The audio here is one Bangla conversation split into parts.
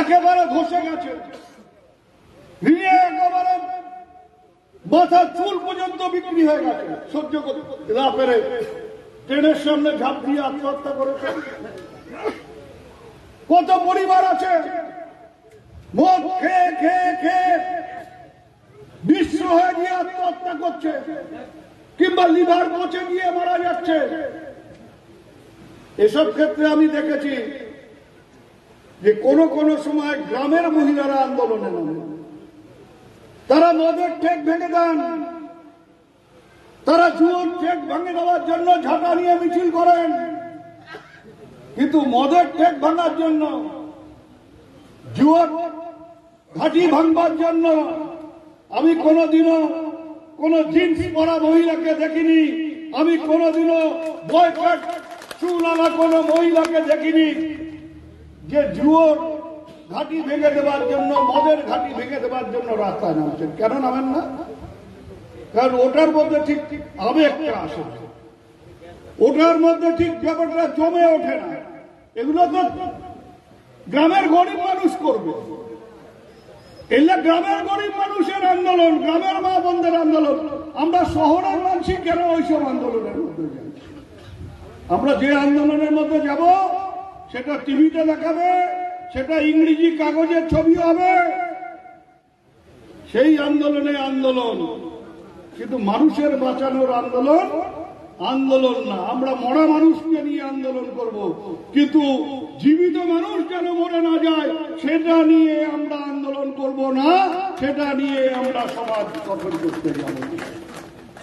একেবারে ধসে গেছে। ঋণে একেবারে মাথার চুল পর্যন্ত বিক্রি হয়ে গেছে। সহ্য করতে না। পেরে ট্রেনের সামনে ঝাঁপ দিয়ে আত্মহত্যা করেছে। কত পরিবার আছে, মদ খেয়ে খেয়ে খেয়ে বিশ্ব হয়ে গিয়ে আত্মহত্যা করছে, কিংবা লিভার পচে গিয়ে মারা যাচ্ছে। এসব ক্ষেত্রে আমি দেখেছি যে কোন কোন সময় গ্রামের মহিলারা আন্দোলনে নামে। তারা মদের ঠেক ভেঙে দেন। তারা জুয়োর ঠেক ভেঙে দেওয়ার জন্য ঝাঁটা নিয়ে মিছিল করেন। কিন্তু মদের ঠেক ভাঙার জন্য, জুয়োর ঘাঁটি ভাঙবার জন্য আমি কোনোদিনও কোন জিন্স পরা মহিলাকে দেখিনি। আমি কোনোদিনও চুল আনা কোনো মহিলাকে দেখিনি। যে জুয়োর ঘাঁটি ভেঙে দেওয়ার জন্য, মদের ঘাঁটি ভেঙে দেওয়ার জন্য রাস্তায় নামছেন। কেন নামেন না? কারণ ওটার মধ্যে ঠিক আবেগটা আসে। ওটার মধ্যে ঠিক ব্যাপারটা জমে ওঠে না। এগুলো তো গ্রামের গরিব মানুষ করবে। এগুলো গ্রামের গরিব মানুষের আন্দোলন, গ্রামের মা বন্ধের আন্দোলন, আমরা শহরের মানুষই কেন ওইসব আন্দোলনের মধ্যে যাই? আমরা যে আন্দোলনের মধ্যে যাব সেটা টিভিতে দেখাবে, সেটা ইংরেজি কাগজের ছবি হবে। সেই আন্দোলনে আন্দোলন। কিন্তু মানুষের বাঁচানোর আন্দোলন আন্দোলন না। আমরা মরা মানুষকে নিয়ে আন্দোলন করব। কিন্তু জীবিত মানুষ যেন মরে না যায়, সেটা নিয়ে আমরা আন্দোলন করব না, সেটা নিয়ে আমরা সমাজ গঠন করতে যাব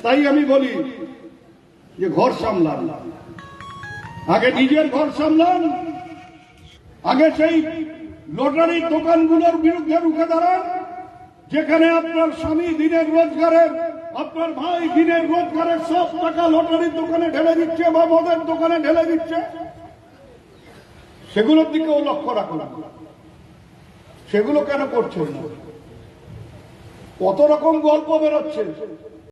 তাই আমি বলি যে ঘর সামলান। আগে নিজের ঘর সামলান আগে সেই লটারির দোকানগুলোর বিরুদ্ধে রুখে দাঁড়ান, যেখানে আপনার স্বামী দিনের রোজগারের আপনার ভাই দিনের রোজগারের সব টাকা লটারির দোকানে ঢেলে দিচ্ছে বা মদের দোকানে ঢেলে দিচ্ছে। সেগুলোর দিকেও লক্ষ্য রাখুন সেগুলো কেন করছেন কত রকম গল্প বেরোচ্ছে?